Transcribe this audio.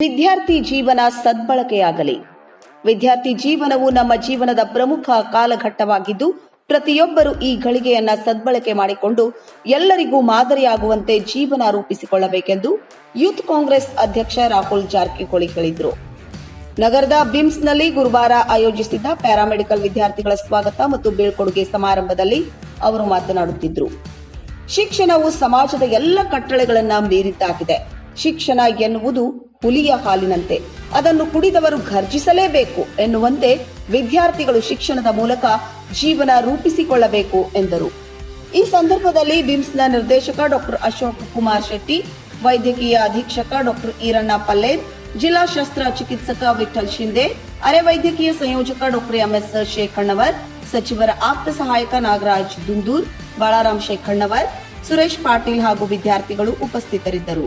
ವಿದ್ಯಾರ್ಥಿ ಜೀವನ ಸದ್ಬಳಕೆಯಾಗಲಿ. ವಿದ್ಯಾರ್ಥಿ ಜೀವನವು ನಮ್ಮ ಜೀವನದ ಪ್ರಮುಖ ಕಾಲಘಟ್ಟವಾಗಿದ್ದು, ಪ್ರತಿಯೊಬ್ಬರು ಈ ಗಳಿಗೆಯನ್ನ ಸದ್ಬಳಕೆ ಮಾಡಿಕೊಂಡು ಎಲ್ಲರಿಗೂ ಮಾದರಿಯಾಗುವಂತೆ ಜೀವನ ರೂಪಿಸಿಕೊಳ್ಳಬೇಕೆಂದು ಯೂತ್ ಕಾಂಗ್ರೆಸ್ ಅಧ್ಯಕ್ಷ ರಾಹುಲ್ ಜಾರಕಿಹೊಳಿ ಹೇಳಿದರು. ನಗರದ ಬಿಮ್ಸ್ನಲ್ಲಿ ಗುರುವಾರ ಆಯೋಜಿಸಿದ್ದ ಪ್ಯಾರಾಮೆಡಿಕಲ್ ವಿದ್ಯಾರ್ಥಿಗಳ ಸ್ವಾಗತ ಮತ್ತು ಬೀಳ್ಕೊಡುಗೆ ಸಮಾರಂಭದಲ್ಲಿ ಅವರು ಮಾತನಾಡುತ್ತಿದ್ದರು ಶಿಕ್ಷಣವು ಸಮಾಜದ ಎಲ್ಲ ಕಟ್ಟಳೆಗಳನ್ನ ಮೀರಿದ್ದಾಗಿದೆ. ಶಿಕ್ಷಣ ಎನ್ನುವುದು ಹುಲಿಯ ಹಾಲಿನಂತೆ. ಅದನ್ನು ಕುಡಿದವರು ಘರ್ಜಿಸಲೇಬೇಕು ಎನ್ನುವಂತೆ ವಿದ್ಯಾರ್ಥಿಗಳು ಶಿಕ್ಷಣದ ಮೂಲಕ ಜೀವನ ರೂಪಿಸಿಕೊಳ್ಳಬೇಕು ಎಂದರು. ಈ ಸಂದರ್ಭದಲ್ಲಿ ಬಿಮ್ಸ್ನ ನಿರ್ದೇಶಕ ಡಾಕ್ಟರ್ ಅಶೋಕ್ ಕುಮಾರ್ ಶೆಟ್ಟಿ, ವೈದ್ಯಕೀಯ ಅಧೀಕ್ಷಕ ಡಾಕ್ಟರ್ ಈರಣ್ಣ ಪಲ್ಲೇರ್ ಜಿಲ್ಲಾ ಶಸ್ತ್ರ ಚಿಕಿತ್ಸಕ ವಿಠಲ್ ಶಿಂದೆ ಅರೆ ವೈದ್ಯಕೀಯ ಸಂಯೋಜಕ ಡಾಕ್ಟರ್ ಎಂಎಸ್ ಶೇಖಣ್ಣವರ್, ಸಚಿವರ ಆಪ್ತ ಸಹಾಯಕ ನಾಗರಾಜ್ ದುಂದೂರ್, ಬಾಳಾರಾಮ್ ಶೇಖಣ್ಣವರ್, ಸುರೇಶ್ ಪಾಟೀಲ್ ಹಾಗೂ ವಿದ್ಯಾರ್ಥಿಗಳು ಉಪಸ್ಥಿತರಿದ್ದರು.